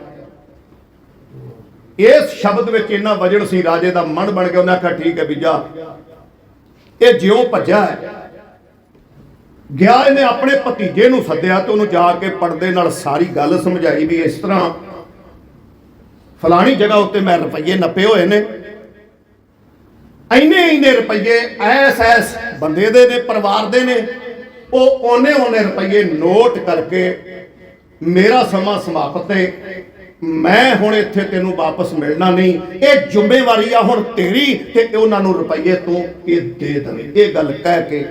ਇਸ ਸ਼ਬਦ ਵਿੱਚ ਇੰਨਾ ਵਜਣ ਸੀ, ਰਾਜੇ ਦਾ ਮਨ ਬਣ ਗਿਆ ਉਹਨੇ ਆਖਿਆ, ਠੀਕ ਹੈ ਬੀਜਾ, ਇਹ ਜਿਉਂ ਭੱਜਾ ਹੈ। ਗਿਆ ਇਹਨੇ ਆਪਣੇ ਭਤੀਜੇ ਨੂੰ ਸੱਦਿਆ ਤੇ ਉਹਨੂੰ ਜਾ ਕੇ ਪਰਦੇ ਨਾਲ ਸਾਰੀ ਗੱਲ ਸਮਝਾਈ ਵੀ ਇਸ ਤਰ੍ਹਾਂ, ਫਲਾਣੀ ਜਗ੍ਹਾ ਉੱਤੇ ਮੈਂ ਰੁਪਈਏ ਨੱਪੇ ਹੋਏ ਨੇ। ਇੰਨੇ ਇੰਨੇ ਰੁਪਈਏ ਐਸ ਐਸ ਬੰਦੇ ਦੇ ਨੇ, ਪਰਿਵਾਰ ਦੇ ਨੇ। ਉਹ ਉਹਨੇ ਉਹਨੇ ਰੁਪਈਏ ਨੋਟ ਕਰਕੇ ਮੇਰਾ ਸਮਾਂ ਸਮਾਪਤ ਹੈ। ਮੈਂ ਹੁਣ ਇੱਥੇ ਤੈਨੂੰ ਵਾਪਸ ਮਿਲਣਾ ਨਹੀਂ। ਇਹ ਜ਼ਿੰਮੇਵਾਰੀ ਆ ਹੁਣ ਤੇਰੀ ਤੇ ਉਹਨਾਂ ਨੂੰ ਰੁਪਈਏ ਤੂੰ ਇਹ ਦੇ ਦੇਵੇ। ਇਹ ਗੱਲ ਕਹਿ ਕੇ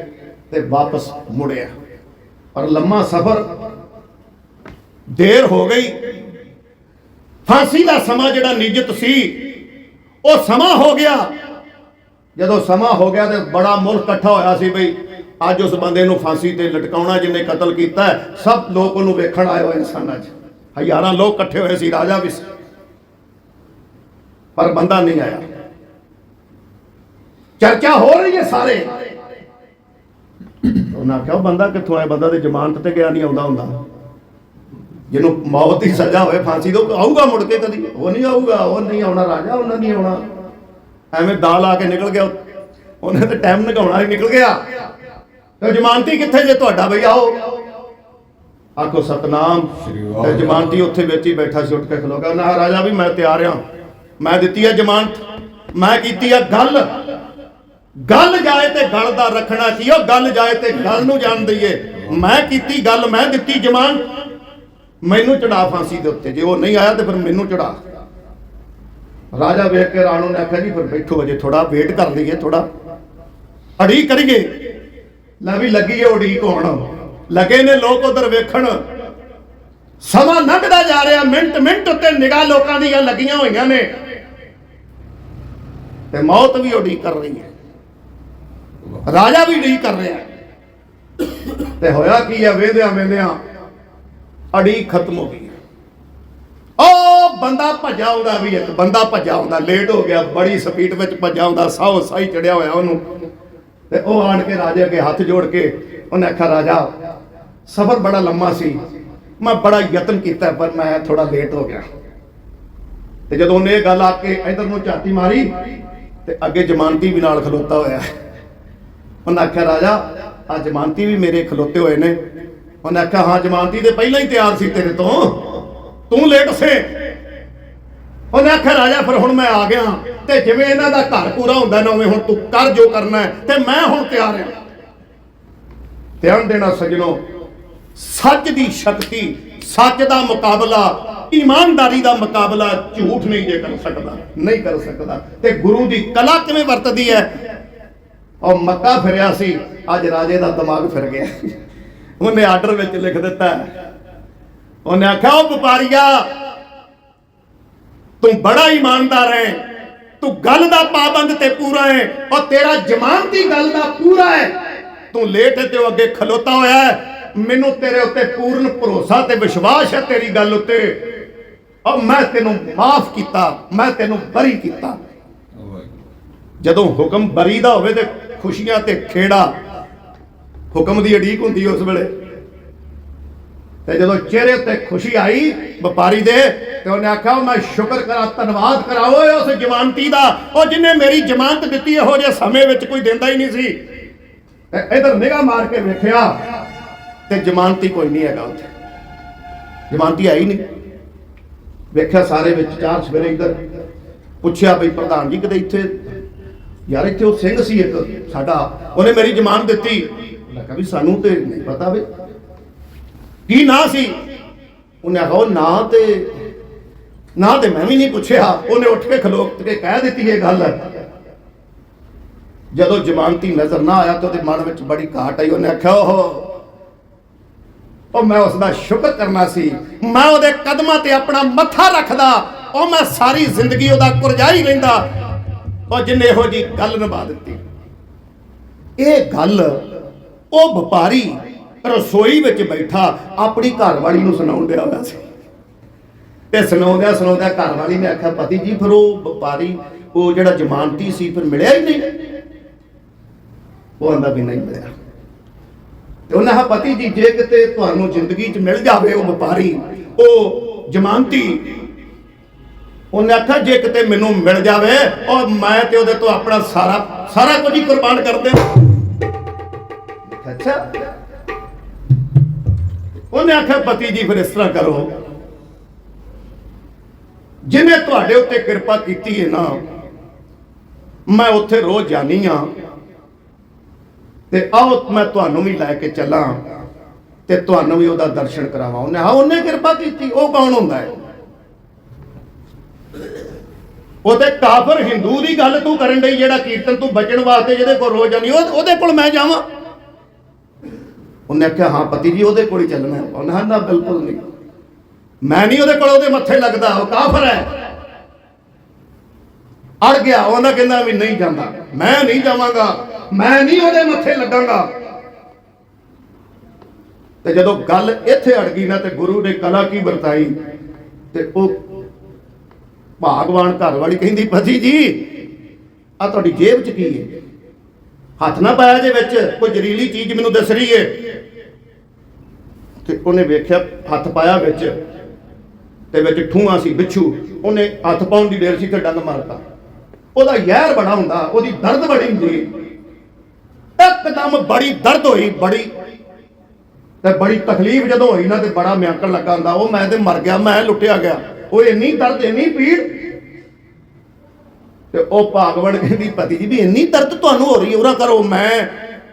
ਤੇ ਵਾਪਸ ਮੁੜਿਆ। ਪਰ ਲੰਮਾ ਸਫ਼ਰ ਦੇਰ ਹੋ ਗਈ। ਫਾਂਸੀ ਦਾ ਸਮਾਂ ਜਿਹੜਾ ਨਿਯਤ ਸੀ, ਉਹ ਸਮਾਂ ਹੋ ਗਿਆ। ਜਦੋਂ ਸਮਾਂ ਹੋ ਗਿਆ ਤੇ ਬੜਾ ਮੁਲਕ ਇਕੱਠਾ ਹੋਇਆ ਸੀ ਬਈ। ਅੱਜ ਉਸ ਬੰਦੇ ਨੂੰ ਫਾਂਸੀ ਤੇ ਲਟਕਾਉਣਾ ਜਿਹਨੇ ਕਤਲ ਕੀਤਾ ਸਭ ਲੋਕ ਉਹਨੂੰ ਵੇਖਣ ਆਏ ਹੋਏ ਸਨ ਅੱਜ। ਹਜ਼ਾਰਾਂ ਲੋਕ ਇਕੱਠੇ ਹੋਏ ਸੀ, ਰਾਜਾ ਵੀ ਪਰ ਬੰਦਾ ਨਹੀਂ ਆਇਆ। ਚਰਚਾ ਹੋ ਰਹੀ ਹੈ ਸਾਰੇ। ਉਹਨਾਂ ਕਿਹਾ ਉਹ ਬੰਦਾ ਕਿੱਥੋਂ ਆਇਆ? ਬੰਦਾ ਤੇ ਜ਼ਮਾਨਤ ਤੇ ਗਿਆ ਨਹੀਂ, ਆਉਂਦਾ ਹੁੰਦਾ। ਜਿਹਨੂੰ ਮੌਤ ਦੀ ਸਜ਼ਾ ਹੋਵੇ, ਫਾਂਸੀ ਤੋਂ ਆਊਗਾ ਮੁੜ ਕੇ ਕਦੀ? ਉਹ ਨਹੀਂ ਆਊਗਾ, ਉਹ ਨਹੀਂ ਆਉਣਾ ਰਾਜਾ, ਉਹਨਾਂ ਨਹੀਂ ਆਉਣਾ। ਐਵੇਂ ਦਾਲ ਆ ਕੇ ਨਿਕਲ ਗਿਆ। ਉਹਨੇ ਤਾਂ ਟਾਈਮ ਨਗਾਉਣਾ ਹੀ ਨਿਕਲ ਗਿਆ। ਤੇ ਜ਼ਮਾਨਤੀ ਕਿੱਥੇ ਜੇ ਤੁਹਾਡਾ ਬਈ? ਆਓ। ਆਖੋ ਸਤਨਾਮ। ਤੇ ਜ਼ਮਾਨਤੀ ਉੱਥੇ ਵਿੱਚ ਹੀ ਬੈਠਾ ਸੀ ਉੱਠ ਕੇ ਖਲੋ ਗਿਆ। ਉਹਨਾਂ ਰਾਜਾ ਵੀ ਮੈਂ ਤਿਆਰ ਆ। ਮੈਂ ਦਿੱਤੀ ਹੈ ਜ਼ਮਾਨਤ। ਮੈਂ ਕੀਤੀ ਹੈ ਗੱਲ। ਗੱਲ ਜਾਏ ਤੇ ਗੱਲ ਦਾ ਰੱਖਣਾ ਕੀ ਉਹ ਗੱਲ ਜਾਏ ਤੇ ਗੱਲ ਨੂੰ ਜਾਣ ਦਈਏ। ਮੈਂ ਕੀਤੀ ਗੱਲ ਮੈਂ ਦਿੱਤੀ ਜ਼ਮਾਨਤ। ਮੈਨੂੰ ਚੜਾ ਫਾਂਸੀ ਦੇ ਉੱਤੇ। ਜੇ ਉਹ ਨਹੀਂ ਆਇਆ ਤੇ ਫਿਰ ਮੈਨੂੰ ਚੜਾ। ਰਾਜਾ ਵੇਖ ਕੇ ਰਾਣੋ ਨੇ ਆਖਿਆ ਜੀ ਫਿਰ ਬੈਠੋ ਅਜੇ ਥੋੜਾ ਵੇਟ ਕਰ ਲਈਏ ਥੋੜਾ ਅੜੀ ਕਰੀਏ ਲੈ ਵੀ ਲੱਗੀਏ ਉਡੀਕ ਹੋਣ ਲੱਗੇ ਨੇ ਲੋਕ ਉਧਰ ਵੇਖਣ। ਸਮਾਂ ਲੰਘਦਾ ਜਾ ਰਿਹਾ, ਮਿੰਟ ਮਿੰਟ ਉੱਤੇ ਨਿਗਾਹ ਲੋਕਾਂ ਦੀਆਂ ਲੱਗੀਆਂ ਹੋਈਆਂ ਨੇ। ਤੇ ਮੌਤ ਵੀ ਉਡੀਕ ਕਰ ਰਹੀ ਹੈ। ਰਾਜਾ ਵੀ ਉਡੀਕ ਕਰ ਰਿਹਾ ਤੇ ਹੋਇਆ ਕੀ ਹੈ ਵੇਂਦਿਆਂ ਵੇਂਦਿਆਂ ਅੜੀ ਖਤਮ ਹੋ ਗਈ ਉਹ ਬੰਦਾ ਭੱਜਾ ਆਉਂਦਾ ਵੀ ਇੱਕ, ਬੰਦਾ ਭੱਜਾ ਆਉਂਦਾ ਲੇਟ ਹੋ ਗਿਆ, ਬੜੀ ਸਪੀਡ ਵਿੱਚ ਭੱਜਾ ਆਉਂਦਾ ਸਾਹ ਸਾਈ ਚੜਿਆ ਹੋਇਆ ਉਹਨੂੰ। ਤੇ ਉਹ ਆਣ ਕੇ ਰਾਜੇ ਅੱਗੇ ਹੱਥ ਜੋੜ ਕੇ ਉਹਨੇ ਆਖਿਆ, ਰਾਜਾ, ਸਫ਼ਰ ਬੜਾ ਲੰਮਾ ਸੀ। ਮੈਂ ਬੜਾ ਯਤਨ ਕੀਤਾ, ਪਰ ਮੈਂ ਥੋੜਾ ਲੇਟ ਹੋ ਗਿਆ। ਤੇ ਜਦੋਂ ਉਹਨੇ ਇਹ ਗੱਲ ਆ ਕੇ ਇਧਰ ਨੂੰ ਝਾਤੀ ਮਾਰੀ ਤੇ ਅੱਗੇ ਜ਼ਮਾਨਤੀ ਵੀ ਨਾਲ ਖਲੋਤਾ ਹੋਇਆ। ਉਹਨੇ ਆਖਿਆ, ਰਾਜਾ ਆ ਜ਼ਮਾਨਤੀ ਵੀ ਮੇਰੇ ਖਲੋਤੇ ਹੋਏ ਨੇ। ਉਹਨੇ ਆਖਿਆ, ਹਾਂ, ਜ਼ਮਾਨਤੀ ਤੇ ਪਹਿਲਾਂ ਹੀ ਤਿਆਰ ਸੀ ਤੇਰੇ ਤੋਂ। ਤੂੰ ਲੇਟ ਸੇ। ਉਹਨੇ ਆਖਿਆ, ਰਾਜਾ, ਫਿਰ ਹੁਣ ਮੈਂ ਆ ਗਿਆ ਤੇ ਜਿਵੇਂ ਇਹਨਾਂ ਦਾ ਘਰ ਪੂਰਾ ਹੁੰਦਾ ਨਾ, ਉਵੇਂ ਹੁਣ ਤੂੰ ਕਰ ਜੋ ਕਰਨਾ ਤੇ ਮੈਂ ਹੁਣ ਤਿਆਰ ਹਾਂ। ਧਿਆਨ ਦੇਣਾ ਸਜਣੋ, ਸੱਚ ਦੀ ਸ਼ਕਤੀ, ਸੱਚ ਦਾ ਮੁਕਾਬਲਾ, ਇਮਾਨਦਾਰੀ ਦਾ ਮੁਕਾਬਲਾ ਝੂਠ ਨਹੀਂ ਜੇ ਕਰ ਸਕਦਾ, ਨਹੀਂ ਕਰ ਸਕਦਾ। ਤੇ ਗੁਰੂ ਦੀ ਕਲਾ ਕਿਵੇਂ ਵਰਤਦੀ ਹੈ? ਉਹ ਮੱਕਾ ਫਿਰਿਆ ਸੀ, ਅੱਜ ਰਾਜੇ ਦਾ ਦਿਮਾਗ ਫਿਰ ਗਿਆ। ਉਹਨੇ ਆਰਡਰ ਵਿੱਚ ਲਿਖ ਦਿੱਤਾ। ਉਹਨੇ ਆਖਿਆ, ਉਹ ਵਪਾਰੀਆ ਤੂੰ ਬੜਾ ਇਮਾਨਦਾਰ ਹੈ। ਤੂੰ ਗੱਲ ਦਾ ਪਾਬੰਦ ਤੇ ਪੂਰਾ ਹੈ ਔਰ ਤੇਰਾ ਜ਼ਮਾਨਤੀ ਗੱਲ ਦਾ ਪੂਰਾ ਹੈ। ਤੂੰ ਲੇਟ ਹੈ ਤੇ ਉਹ ਅੱਗੇ ਖਲੋਤਾ ਹੋਇਆ ਹੈ। ਮੈਨੂੰ ਤੇਰੇ ਉੱਤੇ ਪੂਰਨ ਭਰੋਸਾ ਤੇ ਵਿਸ਼ਵਾਸ ਹੈ ਤੇਰੀ ਗੱਲ ਉੱਤੇ। ਔਰ ਮੈਂ ਤੈਨੂੰ ਮਾਫ ਕੀਤਾ, ਮੈਂ ਤੈਨੂੰ ਬਰੀ ਕੀਤਾ। ਜਦੋਂ ਹੁਕਮ ਬਰੀ ਦਾ ਹੋਵੇ ਤੇ ਖੁਸ਼ੀਆਂ ਤੇ ਖੇੜਾ ਹੁਕਮ ਦੀ ਅਡੀਕ ਹੁੰਦੀ ਉਸ ਵੇਲੇ। ਤੇ ਜਦੋਂ ਚਿਹਰੇ ਉੱਤੇ ਖੁਸ਼ੀ ਆਈ, ਵਪਾਰੀ ਦੇ ਤੇ ਉਹਨੇ ਆਖਿਆ ਮੈਂ ਸ਼ੁਕਰ ਕਰਾਂ, ਧੰਨਵਾਦ ਕਰਾਂ, ਓਏ ਉਸ ਜ਼ਮਾਨਤੀ ਦਾ। ਉਹ ਜਿਹਨੇ ਮੇਰੀ ਜ਼ਮਾਨਤ ਦਿੱਤੀ, ਇਹੋ ਜਿਹੇ ਸਮੇਂ ਵਿੱਚ ਕੋਈ ਦਿੰਦਾ ਹੀ ਨਹੀਂ ਸੀ। ਤੇ ਇਧਰ ਨਿਗਾਹ ਮਾਰ ਕੇ ਵੇਖਿਆ, ਤੇ ਜ਼ਮਾਨਤੀ ਕੋਈ ਨਹੀਂ ਹੈਗਾ ਉੱਥੇ। ਜ਼ਮਾਨਤੀ ਆਈ ਨਹੀਂ। ਵੇਖਿਆ ਸਾਰੇ ਵਿੱਚ, ਚਾਰ ਸਵੇਰੇ ਇਧਰ ਪੁੱਛਿਆ ਬਈ ਪ੍ਰਧਾਨ ਜੀ ਕਿਤੇ ਇੱਥੇ ਯਾਰ, ਇੱਥੇ ਉਹ ਸਿੰਘ ਸੀ ਇੱਕ, ਸਾਡਾ। ਉਹਨੇ ਮੇਰੀ ਜ਼ਮਾਨਤ ਦਿੱਤੀ। ਮੈਂ ਕਿਹਾ ਵੀ ਸਾਨੂੰ ਤੇ ਨਹੀਂ ਪਤਾ ਵੀ। ਕੀ ਨਾਂ ਸੀ? ਉਹਨੇ ਆਖਿਆ, ਉਹ ਨਾਂ ਤੇ ਨਾ ਤੇ ਮੈਂ ਵੀ ਨਹੀਂ ਪੁੱਛਿਆ, ਉਹਨੇ ਉੱਠ ਕੇ ਖਲੋ ਕੇ ਕਹਿ ਦਿੱਤੀ ਇਹ ਗੱਲ। ਜਦੋਂ ਜ਼ਮਾਨਤੀ ਨਜ਼ਰ ਨਾ ਆਇਆ ਤਾਂ ਉਹਦੇ ਮਨ ਵਿੱਚ ਬੜੀ ਘਾਟ ਆਈ, ਉਹਨੇ ਆਖਿਆ ਉਹ ਉਹ ਮੈਂ ਉਸ ਦਾ ਸ਼ੁਕਰ ਕਰਨਾ ਸੀ। ਮੈਂ ਉਹਦੇ ਕਦਮਾਂ ਤੇ ਆਪਣਾ ਮੱਥਾ ਰੱਖਦਾ, ਉਹ ਮੈਂ ਸਾਰੀ ਜ਼ਿੰਦਗੀ ਉਹਦਾ ਕੁਰਜਾਈ ਰਹਿੰਦਾ। ਉਹ ਜਿੰਨੇ ਇਹੋ ਜੀ ਗੱਲ ਨਿਭਾ ਦਿੱਤੀ। ਇਹ ਗੱਲ, ਉਹ ਵਪਾਰੀ ਰਸੋਈ ਵਿੱਚ ਬੈਠਾ ਆਪਣੀ ਘਰਵਾਲੀ ਨੂੰ ਸੁਣਾਉਣ ਡਿਆ ਹੋਇਆ ਸੀ। ਤੇ ਸੁਣਾਉਂਦਿਆਂ ਸੁਣਾਉਂਦਿਆਂ ਘਰਵਾਲੀ ਨੇ ਆਖਿਆ, ਪਤੀ ਜੀ, ਫਿਰ ਉਹ ਵਪਾਰੀ, ਉਹ ਜਿਹੜਾ ਜ਼ਮਾਨਤੀ ਸੀ, ਫਿਰ ਮਿਲਿਆ ਹੀ ਨਹੀਂ? ਉਹ ਆਂਦਾ ਵੀ ਨਹੀਂ ਮਿਲਿਆ। ਤੇ ਉਹਨਾਂ ਕਿਹਾ ਪਤੀ ਜੀ, ਜੇ ਕਿਤੇ ਤੁਹਾਨੂੰ ਜ਼ਿੰਦਗੀ 'ਚ ਮਿਲ ਜਾਵੇ ਉਹ ਵਪਾਰੀ, ਉਹ ਜ਼ਮਾਨਤੀ, ਉਹਨੇ ਆਖਿਆ, ਜੇ ਕਿਤੇ ਮੈਨੂੰ ਮਿਲ ਜਾਵੇ ਔਰ ਮੈਂ ਤੇ ਉਹਦੇ ਤੋਂ ਆਪਣਾ ਸਾਰਾ ਸਾਰਾ ਕੁਝ ਹੀ ਕੁਰਬਾਨ ਕਰ ਦੇ ਅੱਛਾ। ਉਹਨੇ ਆਖਿਆ, ਪਤੀ ਜੀ, ਫਿਰ ਇਸ ਤਰ੍ਹਾਂ ਕਰੋ। ਜਿਹਨੇ ਤੁਹਾਡੇ ਉੱਤੇ ਕਿਰਪਾ ਕੀਤੀ ਹੈ ਨਾ, ਮੈਂ ਉੱਥੇ ਰੋਜ਼ ਜਾਣੀ ਆ। ਤੇ ਆਓ, ਮੈਂ ਤੁਹਾਨੂੰ ਵੀ ਲੈ ਕੇ ਚੱਲਾਂ ਤੇ ਤੁਹਾਨੂੰ ਵੀ ਉਹਦਾ ਦਰਸ਼ਨ ਕਰਾਵਾਂ। ਉਹਨੇ ਹਾਂ ਉਹਨੇ ਕਿਰਪਾ ਕੀਤੀ, ਉਹ ਕੌਣ ਹੁੰਦਾ ਹੈ ਉਹ ਤੇ ਕਾਫਰ ਹਿੰਦੂ ਦੀ ਗੱਲ ਤੂੰ ਕਰਨ ਡਈ, ਜਿਹੜਾ ਕੀਰਤਨ ਤੂੰ ਬਚਣ ਵਾਸਤੇ ਜਿਹਦੇ ਕੋਲ ਰੋਜ਼ ਜਾਣੀ ਉਹਦੇ ਕੋਲ ਮੈਂ ਜਾਵਾਂ। ਉਹਨੇ ਆਖਿਆ, ਹਾਂ, ਪਤੀ ਜੀ, ਉਹਦੇ ਕੋਲ ਹੀ ਚੱਲਣਾ। ਉਹਨੇ ਹਾਂ ਨਾ, ਬਿਲਕੁਲ ਨਹੀਂ। ਮੈਂ ਨਹੀਂ ਉਹਦੇ ਕੋਲ ਉਹਦੇ ਮੱਥੇ ਲੱਗਦਾ, ਉਹ ਕਾਫਰ ਹੈ। ਅੜ ਗਿਆ, ਉਹਨਾਂ ਕਹਿੰਦਾ ਵੀ ਨਹੀਂ ਜਾਂਦਾ। ਮੈਂ ਨਹੀਂ ਜਾਵਾਂਗਾ, ਮੈਂ ਨਹੀਂ ਉਹਦੇ ਮੱਥੇ ਲੱਗਾਂਗਾ। ਤੇ ਜਦੋਂ ਗੱਲ ਇੱਥੇ ਅੜ ਗਈ ਨਾ, ਤੇ ਗੁਰੂ ਨੇ ਕਲਾ ਕੀ ਵਰਤਾਈ? ਤੇ ਉਹ ਭਾਗਵਾਨ ਘਰ ਵਾਲੀ ਕਹਿੰਦੀ, ਪਤੀ ਜੀ ਆ ਤੁਹਾਡੀ ਜੇਬ 'ਚ ਕੀ ਹੈ? ਹੱਥ ਨਾ ਪਾਇਆ ਜੇ ਵਿੱਚ, ਕੋਈ ਜ਼ਰੀਲੀ ਚੀਜ਼ ਮੈਨੂੰ ਦਿਸ ਰਹੀ ਹੈ? ਤੇ ਉਹਨੇ ਵੇਖਿਆ, ਹੱਥ ਪਾਇਆ ਵਿੱਚ। ਤੇ ਵਿੱਚ ਠੂਆ ਸੀ ਬਿੱਛੂ ਉਹਨੇ ਹੱਥ ਪਾਉਣ ਦੀ ਦੇਰ ਸੀ ਤੇ ਡੰਗ ਮਾਰਤਾ। ਉਹਦਾ ਯਹਿਰ ਬੜਾ ਹੁੰਦਾ, ਉਹਦੀ ਦਰਦ ਬੜੀ ਹੁੰਦੀ ਇੱਕਦਮ ਬੜੀ ਦਰਦ ਹੋਈ, ਬੜੀ। ਤੇ ਬੜੀ ਤਕਲੀਫ ਜਦੋਂ ਹੋਈ ਨਾ ਤੇ ਬੜਾ ਮਿਆਕਣ ਲੱਗਾ ਹੁੰਦਾ। ਉਹ ਮੈਂ ਤੇ ਮਰ ਗਿਆ, ਮੈਂ ਲੁੱਟਿਆ ਗਿਆ। ਉਹ ਇੰਨੀ ਦਰਦ, ਇੰਨੀ ਪੀੜ। ਤੇ ਉਹ ਭਾਗਵਣ ਕਹਿੰਦੀ, ਪਤੀ ਜੀ, ਵੀ ਇੰਨੀ ਦਰਦ ਤੁਹਾਨੂੰ ਹੋ ਰਹੀ ਹੈ ਉਹਦਾ ਕਰੋ, ਮੈਂ,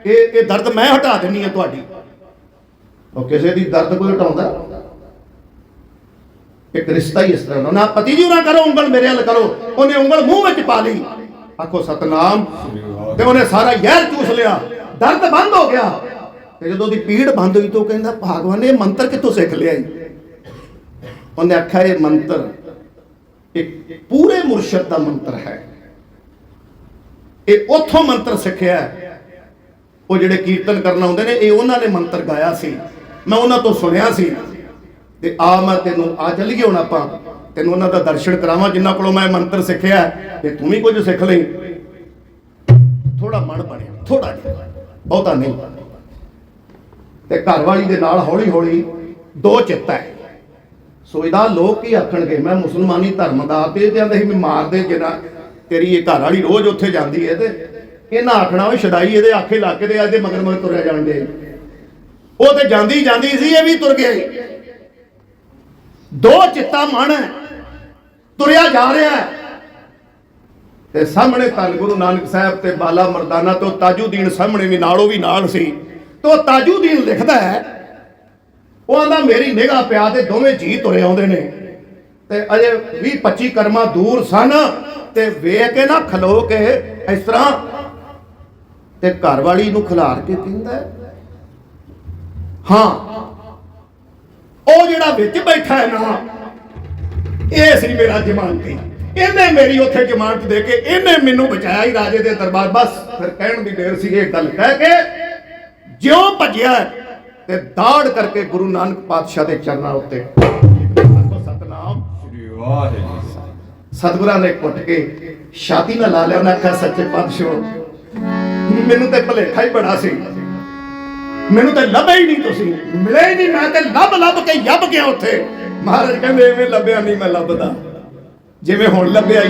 ਇਹ ਇਹ ਦਰਦ ਮੈਂ ਹਟਾ ਦੇਣੀ ਹੈ ਤੁਹਾਡੀ। ਉਹ ਕਿਸੇ ਦੀ ਦਰਦ ਕੋਈ ਹਟਾਉਂਦਾ? ਇੱਕ ਰਿਸ਼ਤਾ ਹੀ ਇਸ ਤਰ੍ਹਾਂ ਦਾ ਨਾ ਪਤੀ ਜੀ ਉਹਨਾਂ ਕਰੋ, ਉਂਗਲ ਮੇਰੇ ਵੱਲ ਕਰੋ। ਉਹਨੇ ਉਂਗਲ ਮੂੰਹ ਵਿੱਚ ਪਾ ਲਈ। ਆਖੋ, ਸਤਨਾਮ। ਤੇ ਉਹਨੇ ਸਾਰਾ ਜ਼ਹਿਰ ਚੂਸ ਲਿਆ। ਦਰਦ ਬੰਦ ਹੋ ਗਿਆ। ਤੇ ਜਦੋਂ ਉਹਦੀ ਪੀੜ ਬੰਦ ਹੋਈ ਤਾਂ ਉਹ ਕਹਿੰਦਾ, ਭਗਵਾਨ ਨੇ ਇਹ ਮੰਤਰ ਕਿੱਥੋਂ ਸਿੱਖ ਲਿਆ ਜੀ? ਉਹਨੇ ਆਖਿਆ, ਇਹ ਮੰਤਰ ਇੱਕ ਪੂਰੇ ਮੁਰਸ਼ਦ ਦਾ ਮੰਤਰ ਹੈ। ਇਹ ਉੱਥੋਂ ਮੰਤਰ ਸਿੱਖਿਆ ਉਹ ਜਿਹੜੇ ਕੀਰਤਨ ਕਰਨ ਆਉਂਦੇ ਨੇ, ਇਹ ਉਹਨਾਂ ਨੇ ਮੰਤਰ ਗਾਇਆ ਸੀ। ਮੈਂ ਉਹਨਾਂ ਤੋਂ ਸੁਣਿਆ ਸੀ। ਤੇ ਆ ਮੈਂ ਤੈਨੂੰ ਆ ਚੱਲ ਗਏ ਹੁਣ ਆਪਾਂ। ਤੈਨੂੰ ਉਹਨਾਂ ਦਾ ਦਰਸ਼ਨ ਕਰਾਵਾਂ ਜਿਨ੍ਹਾਂ ਕੋਲੋਂ ਮੈਂ ਮੰਤਰ ਸਿੱਖਿਆ ਤੇ ਤੂੰ ਵੀ ਕੁਝ ਸਿੱਖ ਲਈ। ਥੋੜਾ ਮਨ ਬਣਿਆ ਥੋੜਾ ਜਿਹਾ। ਬਹੁਤਾ ਨਹੀਂ। ਤੇ ਘਰ ਵਾਲੀ ਦੇ ਨਾਲ ਹੌਲੀ ਹੌਲੀ ਦੋ ਚਿੱਤ ਹੈ। ਸੋਚਦਾ, ਲੋਕ ਕੀ ਆਖਣਗੇ? ਮੈਂ ਮੁਸਲਮਾਨੀ ਧਰਮ ਦਾ ਤੇ ਇਹ ਕਹਿੰਦੇ ਸੀ ਮਾਰਦੇ ਜਿਹੜਾ ਤੇਰੀ ਇਹ ਘਰ ਵਾਲੀ ਰੋਜ਼ ਉੱਥੇ ਜਾਂਦੀ ਹੈ ਤੇ ਇਹਨਾਂ ਆਖਣਾ ਵੀ ਸਦਾਈ ਇਹਦੇ ਆਖੇ ਲਾ ਕੇ ਤੇ ਦੇ ਮਗਰ ਮਗਰ ਤੁਰਿਆ ਜਾਂਦੇ ਉਹ ਤੇ ਜਾਂਦੀ ਜਾਂਦੀ ਸੀ, ਇਹ ਵੀ ਤੁਰ ਗਿਆ ਸੀ। ਦੋ ਚਿੱਤਾ ਮਨ ਹੈ, ਤੁਰਿਆ ਜਾ ਰਿਹਾ ਹੈ। ਤੇ ਸਾਹਮਣੇ ਧੰਨ ਗੁਰੂ ਨਾਨਕ ਸਾਹਿਬ ਤੇ ਬਾਲਾ ਮਰਦਾਨਾ ਤੋਂ ਤਾਜੂਦੀਨ ਸਾਹਮਣੇ ਵੀ ਨਾਲੋਂ ਵੀ ਨਾਲ ਸੀ। ਤੇ ਉਹ ਤਾਜੂਦੀਨ ਲਿਖਦਾ ਹੈ, ਉਹ ਆਂਦਾ, ਮੇਰੀ ਨਿਗਾਹ ਪਿਆ ਤੇ ਦੋਵੇਂ ਜੀ ਤੁਰੇ ਆਉਂਦੇ ਨੇ। ਤੇ ਅਜੇ 20 25 ਕਰਮਾ ਦੂਰ ਸਨ ਤੇ ਵੇਖ ਕੇ ਨਾ ਖਲੋ ਕੇ ਇਸ ਤਰ੍ਹਾਂ ਤੇ ਘਰ ਵਾਲੀ ਨੂੰ ਖਿਲਾਰ ਕੇ ਕਹਿੰਦਾ ਹਾਂ ਉਹ ਜਿਹੜਾ ਵਿੱਚ ਬੈਠਾ ਹੈ ਨਾ ਇਹ ਸੀ ਮੇਰਾ ਜ਼ਮਾਨਤੀ ਇਹਨੇ ਮੇਰੀ ਉੱਥੇ ਜ਼ਮਾਨਤ ਦੇ ਕੇ ਇਹਨੇ ਮੈਨੂੰ ਬਚਾਇਆ ਹੀ ਰਾਜੇ ਦੇ ਦਰਬਾਰ। ਬਸ ਫਿਰ ਕਹਿਣ ਦੀ ਦੇਰ ਸੀ ਇਹ ਗੱਲ ਕਹਿ ਕੇ ਜਿਉਂ ਭੱਜਿਆ ਤੇ ਦਾੜ ਕਰਕੇ ਗੁਰੂ ਨਾਨਕ ਪਾਤਸ਼ਾਹ ਦੇ ਚਰਨਾਂ ਉੱਤੇ। ਸਤਨਾਮ। ਸ੍ਰੀ ਵਾਹਿਗੁਰੂ। ਸਤਿਗੁਰਾਂ ਨੇ ਕੁੱਟ ਕੇ ਛਾਤੀ ਨਾਲ ਲਾ ਲਿਆ ਉਹਨਾਂ ਆਖਿਆ ਸੱਚੇ ਪਾਤਸ਼ਾਹ ਮੈਨੂੰ ਤੇ ਭਲੇਖਾ ਹੀ ਬੜਾ ਸੀ। ਮੈਨੂੰ ਤਾਂ ਲੱਭੇ ਹੀ ਨਹੀਂ ਤੁਸੀਂ। ਮਿਲੇ ਹੀ ਨਹੀਂ, ਮੈਂ ਤੇ ਲੱਭ ਲੱਭ ਕੇ ਯੱਬ ਗਿਆ ਉੱਥੇ। ਮਹਾਰਾਜ ਕਹਿੰਦੇ, ਐਵੇਂ ਲੱਭਿਆ ਨਹੀਂ ਮੈਂ ਲੱਭਦਾ। ਜਿਵੇਂ ਹੁਣ ਲੱਭਿਆ ਹੀ